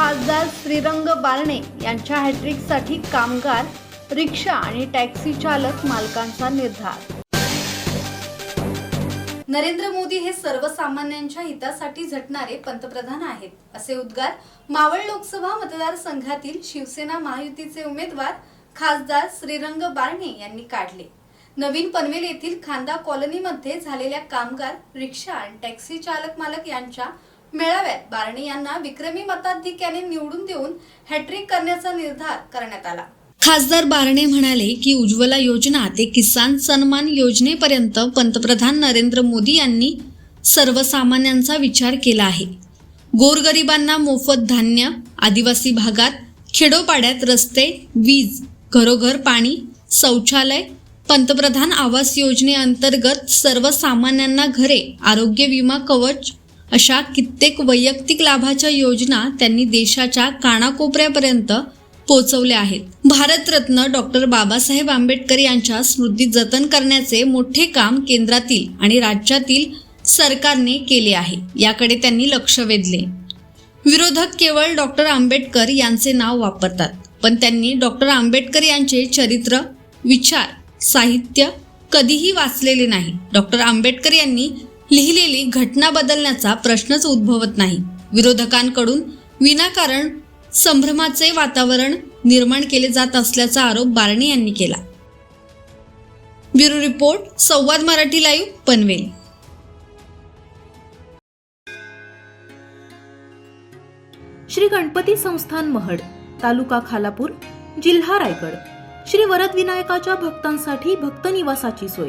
खासदार श्रीरंग बारणे यांच्या हॅट्रिकसाठी कामगार रिक्षा आणि टॅक्सी चालक मालकांचा निर्धार. नरेंद्र मोदी हे सर्वसामान्यांच्या हितासाठी झटणारे पंतप्रधान आहेत. असे उद्गार मावळ लोकसभा मतदारसंघातील शिवसेना महायुतीचे उमेदवार खासदार श्रीरंग बारणे यांनी काढले. नवीन पनवेल येथील खांदा कॉलनीमध्ये झालेल्या कामगार रिक्षा आणि टॅक्सी चालक मालक यांच्या मेळाव्यात बारणे यांना विक्रमी मताधिक्याने निवडून देऊन हॅट्रिक करण्याचा निर्धार करण्यात आला. खासदार बारणे म्हणाले की उज्ज्वला योजना ते किसान सन्मान योजनेपर्यंत पंतप्रधान नरेंद्र मोदी यांनी सर्वसामान्यांचा विचार केला आहे. गोरगरिबांना मोफत धान्य आदिवासी भागात खेडोपाड्यात रस्ते वीज घरोघर पाणी शौचालय पंतप्रधान आवास योजनेअंतर्गत सर्वसामान्यांना घरे आरोग्य विमा कवच अशा कित्येक वैयक्तिक लाभाच्या योजना त्यांनी देशाच्या कानाकोपऱ्यापर्यंत पोहोचवल्या आहेत. भारतरत्न डॉक्टर बाबासाहेब आंबेडकर यांच्या स्मृती जतन करण्याचे मोठे काम केंद्रातील आणि राज्यातील सरकारने केले आहे. याकडे त्यांनी लक्ष वेधले. विरोधक केवळ डॉक्टर आंबेडकर यांचे नाव वापरतात पण त्यांनी डॉक्टर आंबेडकर यांचे चरित्र विचार साहित्य कधीही वाचलेले नाही. डॉक्टर आंबेडकर यांनी लिहिलेली घटना बदलण्याचा प्रश्नच उद्भवत नाही. विरोधकांकडून विनाकारण संभ्रमाचे वातावरण निर्माण केले जात असल्याचा आरोप बारणे यांनी केला. Bureau report Samvad Marathi live Panvel. Shri Ganpati संस्थान महड तालुका खालापूर जिल्हा रायगड. श्री वरद विनायकाच्या भक्तांसाठी भक्त निवासाची सोय.